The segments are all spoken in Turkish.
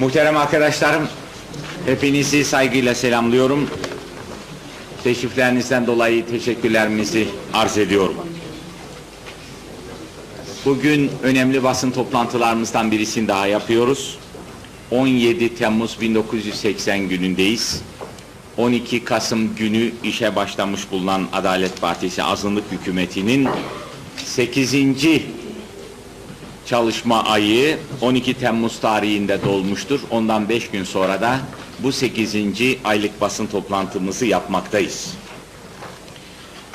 Muhterem arkadaşlarım, hepinizi saygıyla selamlıyorum. Teşriflerinizden dolayı teşekkürlerimizi arz ediyorum. Bugün önemli basın toplantılarımızdan birisini daha yapıyoruz. 17 Temmuz 1980 günündeyiz. 12 Kasım günü işe başlamış bulunan Adalet Partisi azınlık hükümetinin 8 çalışma ayı 12 Temmuz tarihinde dolmuştur. Ondan 5 gün sonra da bu 8. aylık basın toplantımızı yapmaktayız.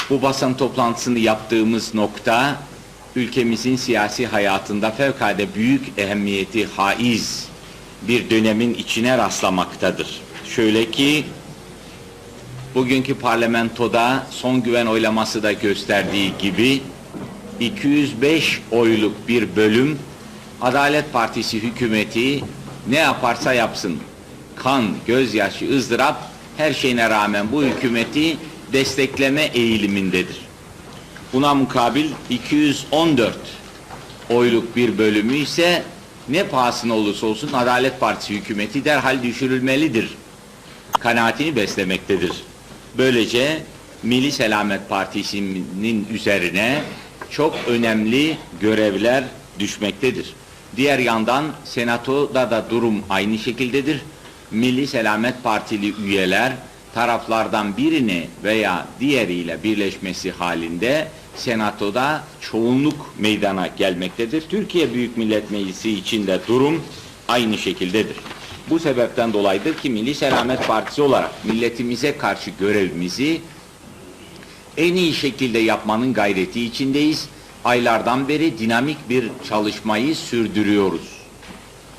Bu basın toplantısını yaptığımız nokta ülkemizin siyasi hayatında fevkalade büyük ehemmiyeti haiz bir dönemin içine rastlamaktadır. Şöyle ki bugünkü parlamentoda son güven oylaması da gösterdiği gibi 205 oyluk bir bölüm Adalet Partisi hükümeti ne yaparsa yapsın kan, gözyaşı, ızdırap her şeyine rağmen bu hükümeti destekleme eğilimindedir. Buna mukabil 214 oyluk bir bölümü ise ne pahasına olursa olsun Adalet Partisi hükümeti derhal düşürülmelidir kanaatini beslemektedir. Böylece Milli Selamet Partisi'nin üzerine çok önemli görevler düşmektedir. Diğer yandan senatoda da durum aynı şekildedir. Milli Selamet Partili üyeler taraflardan birini veya diğeriyle birleşmesi halinde senatoda çoğunluk meydana gelmektedir. Türkiye Büyük Millet Meclisi için de durum aynı şekildedir. Bu sebepten dolayıdır ki Milli Selamet Partisi olarak milletimize karşı görevimizi en iyi şekilde yapmanın gayreti içindeyiz. Aylardan beri dinamik bir çalışmayı sürdürüyoruz.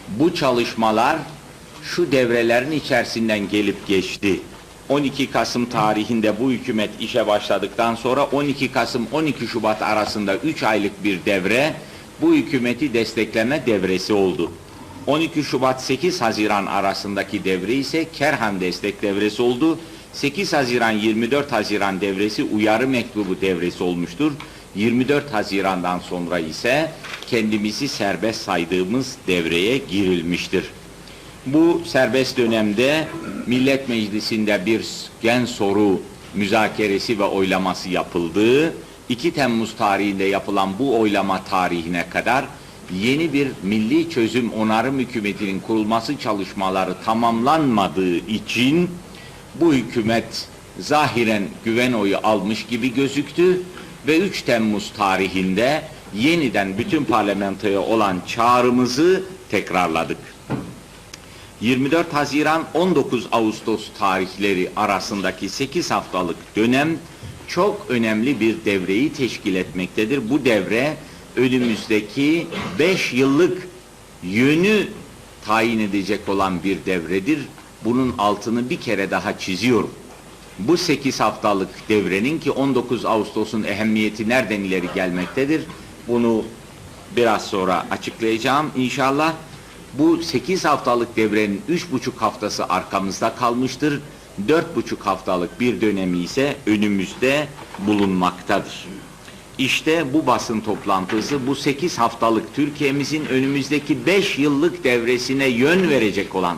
Bu çalışmalar şu devrelerin içerisinden gelip geçti. 12 Kasım tarihinde bu hükümet işe başladıktan sonra 12 Kasım 12 Şubat arasında 3 aylık bir devre bu hükümeti destekleme devresi oldu. 12 Şubat 8 Haziran arasındaki devre ise Kerhan destek devresi oldu. 8 Haziran 24 Haziran devresi uyarı mektubu devresi olmuştur. 24 Haziran'dan sonra ise kendimizi serbest saydığımız devreye girilmiştir. Bu serbest dönemde Millet Meclisi'nde bir gen soru müzakeresi ve oylaması yapıldı. 2 Temmuz tarihinde yapılan bu oylama tarihine kadar yeni bir milli çözüm onarım hükümetinin kurulması çalışmaları tamamlanmadığı için bu hükümet zahiren güven oyu almış gibi gözüktü ve 3 Temmuz tarihinde yeniden bütün parlamentoya olan çağrımızı tekrarladık. 24 Haziran 19 Ağustos tarihleri arasındaki 8 haftalık dönem çok önemli bir devreyi teşkil etmektedir. Bu devre önümüzdeki 5 yıllık yönü tayin edecek olan bir devredir. Bunun altını bir kere daha çiziyorum. Bu 8 haftalık devrenin ki 19 Ağustos'un ehemmiyeti nereden ileri gelmektedir? Bunu biraz sonra açıklayacağım inşallah. Bu 8 haftalık devrenin 3,5 haftası arkamızda kalmıştır. 4,5 haftalık bir dönemi ise önümüzde bulunmaktadır. İşte bu basın toplantısı bu 8 haftalık Türkiye'mizin önümüzdeki 5 yıllık devresine yön verecek olan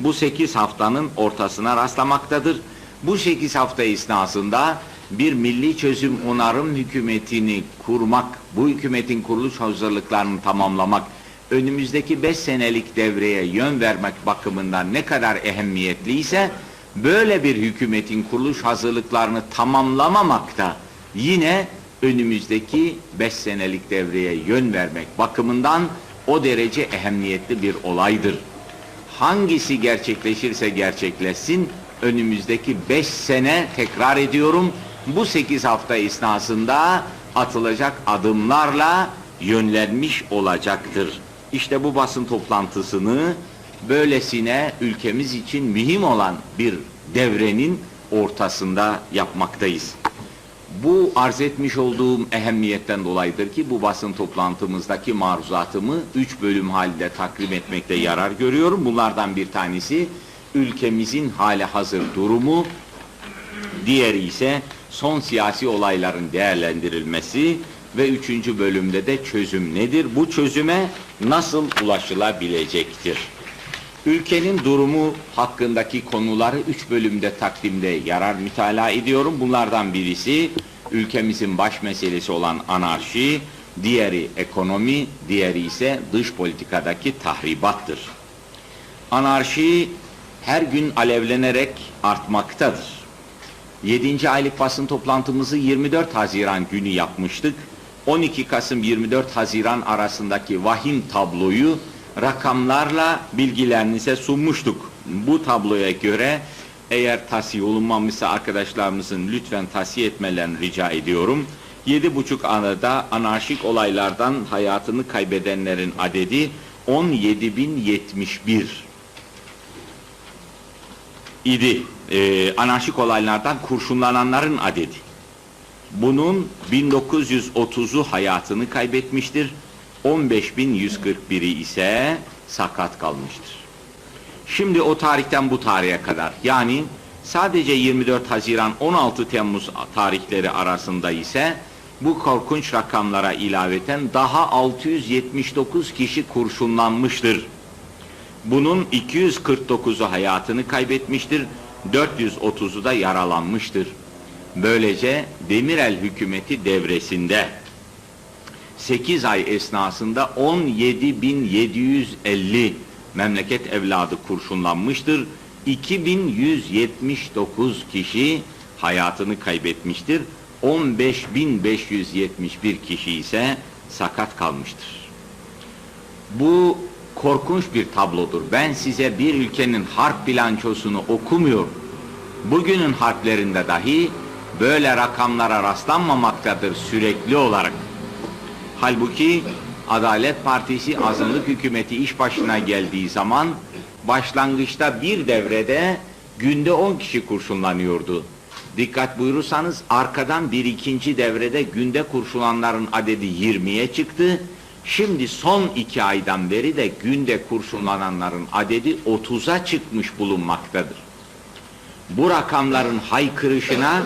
bu 8 haftanın ortasına rastlamaktadır. Bu 8 hafta esnasında bir milli çözüm onarım hükümetini kurmak, bu hükümetin kuruluş hazırlıklarını tamamlamak, önümüzdeki 5 senelik devreye yön vermek bakımından ne kadar ehemmiyetliyse, böyle bir hükümetin kuruluş hazırlıklarını tamamlamamakta yine önümüzdeki 5 senelik devreye yön vermek bakımından o derece ehemmiyetli bir olaydır. Hangisi gerçekleşirse gerçekleşsin önümüzdeki 5 sene tekrar ediyorum bu 8 hafta esnasında atılacak adımlarla yönlenmiş olacaktır. İşte bu basın toplantısını böylesine ülkemiz için mühim olan bir devrenin ortasında yapmaktayız. Bu arz etmiş olduğum ehemmiyetten dolayıdır ki bu basın toplantımızdaki maruzatımı üç bölüm halinde takdim etmekte yarar görüyorum. Bunlardan bir tanesi ülkemizin hali hazır durumu, diğeri ise son siyasi olayların değerlendirilmesi ve üçüncü bölümde de çözüm nedir? Bu çözüme nasıl ulaşılabilecektir? Ülkenin durumu hakkındaki konuları üç bölümde takdimde yarar mütalaa ediyorum. Bunlardan birisi ülkemizin baş meselesi olan anarşi, diğeri ekonomi, diğeri ise dış politikadaki tahribattır. Anarşi her gün alevlenerek artmaktadır. 7. aylık basın toplantımızı 24 Haziran günü yapmıştık. 12 Kasım 24 Haziran arasındaki vahim tabloyu rakamlarla bilgilerinize sunmuştuk. Bu tabloya göre eğer tavsiye olunmamışsa arkadaşlarımızın lütfen tavsiye etmelerini rica ediyorum. 7,5 anada anarşik olaylardan hayatını kaybedenlerin adedi 17.071 idi. Ee, anarşik olaylardan kurşunlananların adedi. Bunun 1930'u hayatını kaybetmiştir. 15.141'i ise sakat kalmıştır. Şimdi o tarihten bu tarihe kadar yani sadece 24 Haziran 16 Temmuz tarihleri arasında ise bu korkunç rakamlara ilaveten daha 679 kişi kurşunlanmıştır. Bunun 249'u hayatını kaybetmiştir, 430'u da yaralanmıştır. Böylece Demirel hükümeti devresinde 8 ay esnasında 17.750 memleket evladı kurşunlanmıştır. 2179 kişi hayatını kaybetmiştir. 15.571 kişi ise sakat kalmıştır. Bu korkunç bir tablodur. Ben size bir ülkenin harp bilançosunu okumuyorum. Bugünün harplerinde dahi böyle rakamlara rastlanmamaktadır sürekli olarak. Halbuki Adalet Partisi azınlık hükümeti iş başına geldiği zaman başlangıçta bir devrede günde 10 kişi kurşunlanıyordu. Dikkat buyurursanız arkadan bir ikinci devrede günde kurşunlanların adedi 20'ye çıktı. Şimdi son iki aydan beri de günde kurşunlananların adedi 30'a çıkmış bulunmaktadır. Bu rakamların haykırışına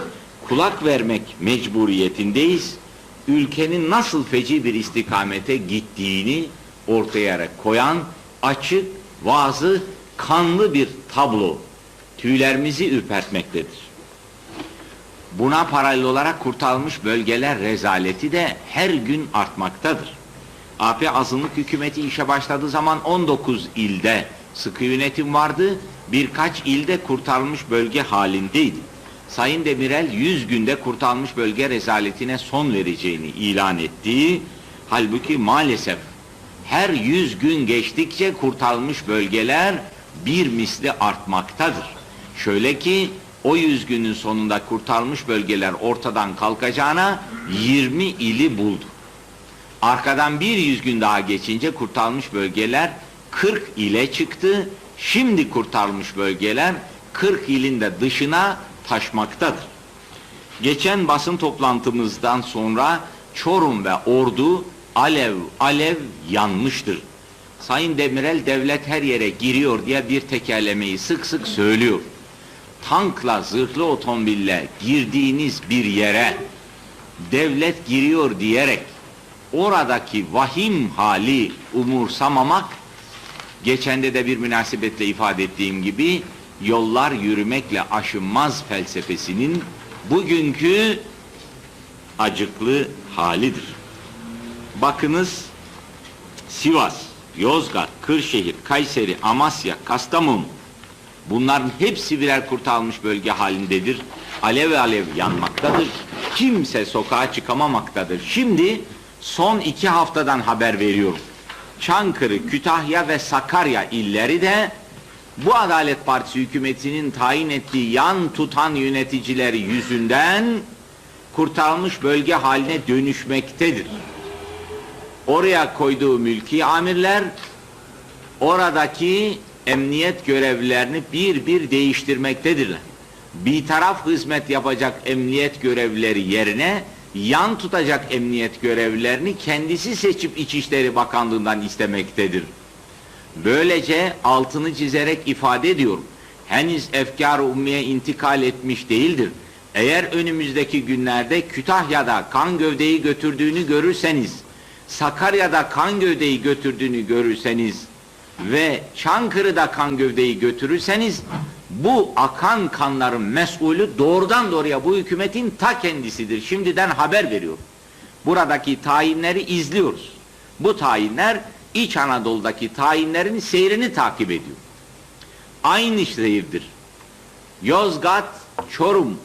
kulak vermek mecburiyetindeyiz. Ülkenin nasıl feci bir istikamete gittiğini ortaya koyan açık, vazı, kanlı bir tablo tüylerimizi ürpertmektedir. Buna paralel olarak kurtarılmış bölgeler rezaleti de her gün artmaktadır. AP azınlık hükümeti işe başladığı zaman 19 ilde sıkı yönetim vardı, birkaç ilde kurtarılmış bölge halindeydi. Sayın Demirel 100 günde kurtarılmış bölge rezaletine son vereceğini ilan ettiği, halbuki maalesef her 100 gün geçtikçe kurtarılmış bölgeler bir misli artmaktadır. Şöyle ki o 100 günün sonunda kurtarılmış bölgeler ortadan kalkacağına 20 ili buldu. Arkadan bir yüz gün daha geçince kurtarılmış bölgeler 40 ile çıktı. Şimdi kurtarılmış bölgeler 40 ilin de dışına taşmaktadır. Geçen basın toplantımızdan sonra Çorum ve Ordu alev alev yanmıştır. Sayın Demirel devlet her yere giriyor diye bir tekerlemeyi sık sık söylüyor. Tankla, zırhlı otomobille girdiğiniz bir yere devlet giriyor diyerek oradaki vahim hali umursamamak geçende de bir münasebetle ifade ettiğim gibi yollar yürümekle aşınmaz felsefesinin bugünkü acıklı halidir. Bakınız Sivas, Yozgat, Kırşehir, Kayseri, Amasya, Kastamonu bunların hepsi birer kurtarılmış bölge halindedir. Alev alev yanmaktadır. Kimse sokağa çıkamamaktadır. Şimdi son iki haftadan haber veriyorum. Çankırı, Kütahya ve Sakarya illeri de bu Adalet Partisi hükümetinin tayin ettiği yan tutan yöneticileri yüzünden kurtarılmış bölge haline dönüşmektedir. Oraya koyduğu mülki amirler oradaki emniyet görevlilerini bir bir değiştirmektedirler. Bir taraf hizmet yapacak emniyet görevlileri yerine yan tutacak emniyet görevlilerini kendisi seçip İçişleri Bakanlığı'ndan istemektedir. Böylece altını çizerek ifade ediyorum. Henüz efkar-ı ummiye intikal etmiş değildir. Eğer önümüzdeki günlerde Kütahya'da kan gövdeyi götürdüğünü görürseniz, Sakarya'da kan gövdeyi götürdüğünü görürseniz, ve Çankırı'da kan gövdeyi götürürseniz bu akan kanların mesulü doğrudan doğruya bu hükümetin ta kendisidir. Şimdiden haber veriyorum. Buradaki tayinleri izliyoruz. Bu tayinler İç Anadolu'daki tayinlerin seyrini takip ediyor. Aynı şehirdir. Yozgat, Çorum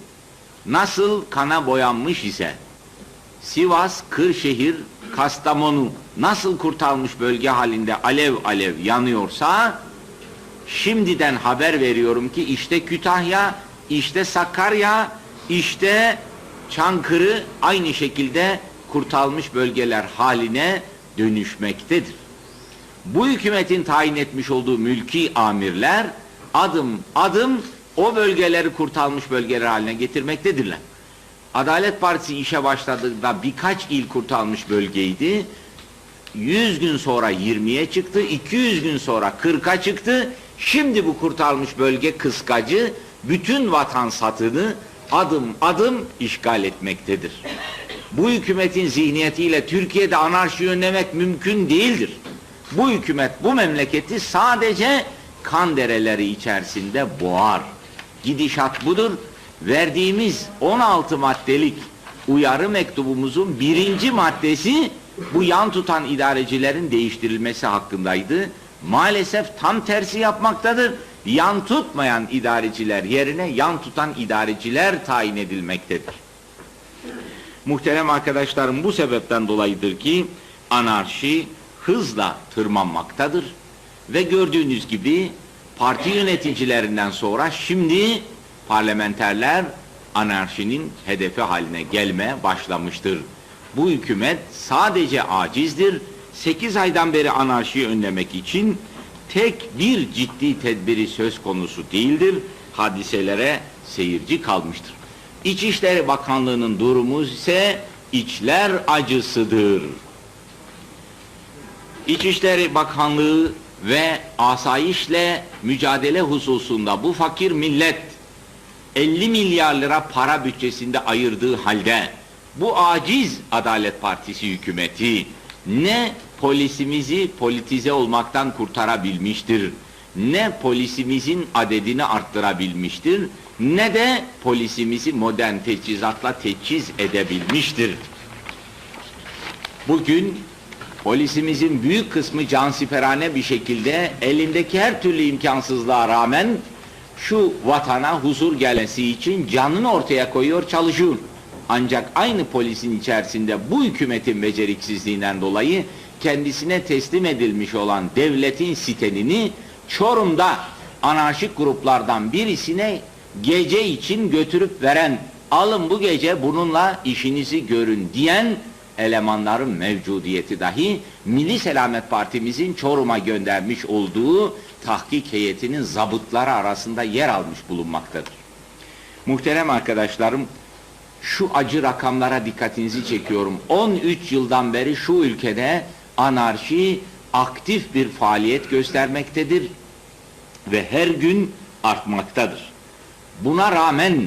nasıl kana boyanmış ise Sivas, Kırşehir, Kastamonu nasıl kurtarılmış bölge halinde alev alev yanıyorsa şimdiden haber veriyorum ki işte Kütahya, işte Sakarya, işte Çankırı aynı şekilde kurtarılmış bölgeler haline dönüşmektedir. Bu hükümetin tayin etmiş olduğu mülki amirler adım adım o bölgeleri kurtarılmış bölgeler haline getirmektedirler. Adalet Partisi işe başladığında birkaç il kurtarılmış bölgeydi. 100 gün sonra 20'ye çıktı, 200 gün sonra 40'a çıktı. Şimdi bu kurtarılmış bölge kıskacı bütün vatan satını adım adım işgal etmektedir. Bu hükümetin zihniyetiyle Türkiye'de anarşi önlemek mümkün değildir. Bu hükümet bu memleketi sadece kan dereleri içerisinde boğar. Gidişat budur. Verdiğimiz 16 maddelik uyarı mektubumuzun birinci maddesi bu yan tutan idarecilerin değiştirilmesi hakkındaydı. Maalesef tam tersi yapmaktadır. Yan tutmayan idareciler yerine yan tutan idareciler tayin edilmektedir. Muhterem arkadaşlarım bu sebepten dolayıdır ki anarşi hızla tırmanmaktadır. Ve gördüğünüz gibi parti yöneticilerinden sonra şimdi parlamenterler anarşinin hedefi haline gelmeye başlamıştır. Bu hükümet sadece acizdir. 8 aydan beri anarşiyi önlemek için tek bir ciddi tedbiri söz konusu değildir. Hadiselere seyirci kalmıştır. İçişleri Bakanlığı'nın durumu ise içler acısıdır. İçişleri Bakanlığı ve asayişle mücadele hususunda bu fakir millet 50 milyar lira para bütçesinde ayırdığı halde bu aciz Adalet Partisi hükümeti ne polisimizi politize olmaktan kurtarabilmiştir, ne polisimizin adedini arttırabilmiştir, ne de polisimizi modern teçhizatla teçhiz edebilmiştir. Bugün polisimizin büyük kısmı cansiperane bir şekilde elindeki her türlü imkansızlığa rağmen şu vatana huzur gelmesi için canını ortaya koyuyor, çalışıyor. Ancak aynı polisin içerisinde bu hükümetin beceriksizliğinden dolayı kendisine teslim edilmiş olan devletin sitenini Çorum'da anarşik gruplardan birisine gece için götürüp veren, alın bu gece bununla işinizi görün diyen elemanların mevcudiyeti dahi Milli Selamet Partimizin Çorum'a göndermiş olduğu tahkik heyetinin zabıtları arasında yer almış bulunmaktadır. Muhterem arkadaşlarım, şu acı rakamlara dikkatinizi çekiyorum. 13 yıldan beri şu ülkede anarşi aktif bir faaliyet göstermektedir ve her gün artmaktadır. Buna rağmen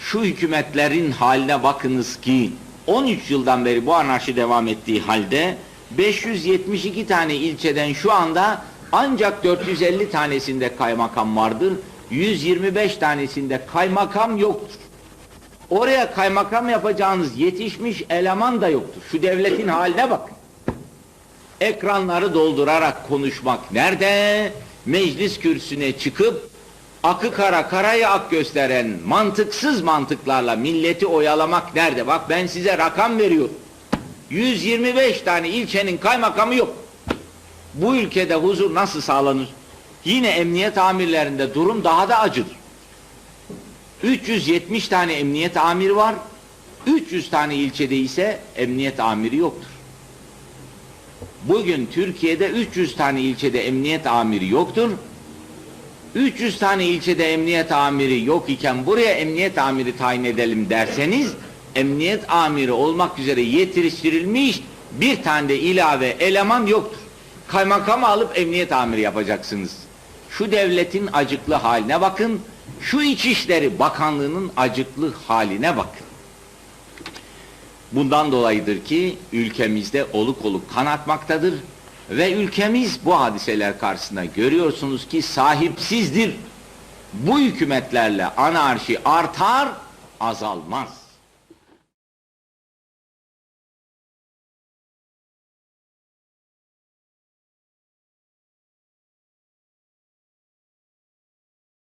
şu hükümetlerin haline bakınız ki 13 yıldan beri bu anarşi devam ettiği halde 572 tane ilçeden şu anda ancak 450 tanesinde kaymakam vardır. 125 tanesinde kaymakam yoktur. Oraya kaymakam yapacağınız yetişmiş eleman da yoktur. Şu devletin haline bakın. Ekranları doldurarak konuşmak nerede? Meclis kürsüne çıkıp akı kara karayı ak gösteren mantıksız mantıklarla milleti oyalamak nerede? Bak ben size rakam veriyorum. 125 tane ilçenin kaymakamı yok. Bu ülkede huzur nasıl sağlanır? Yine emniyet amirlerinde durum daha da acıdır. 370 tane emniyet amiri var. 300 tane ilçede ise emniyet amiri yoktur. Bugün Türkiye'de 300 tane ilçede emniyet amiri yoktur. 300 tane ilçede emniyet amiri yok iken buraya emniyet amiri tayin edelim derseniz emniyet amiri olmak üzere yetiştirilmiş bir tane de ilave eleman yoktur. Kaymakamı alıp emniyet amiri yapacaksınız. Şu devletin acıklı haline bakın, şu İçişleri Bakanlığı'nın acıklı haline bakın. Bundan dolayıdır ki ülkemizde oluk oluk kan akmaktadır. Ve ülkemiz bu hadiseler karşısında görüyorsunuz ki sahipsizdir. Bu hükümetlerle anarşi artar, azalmaz.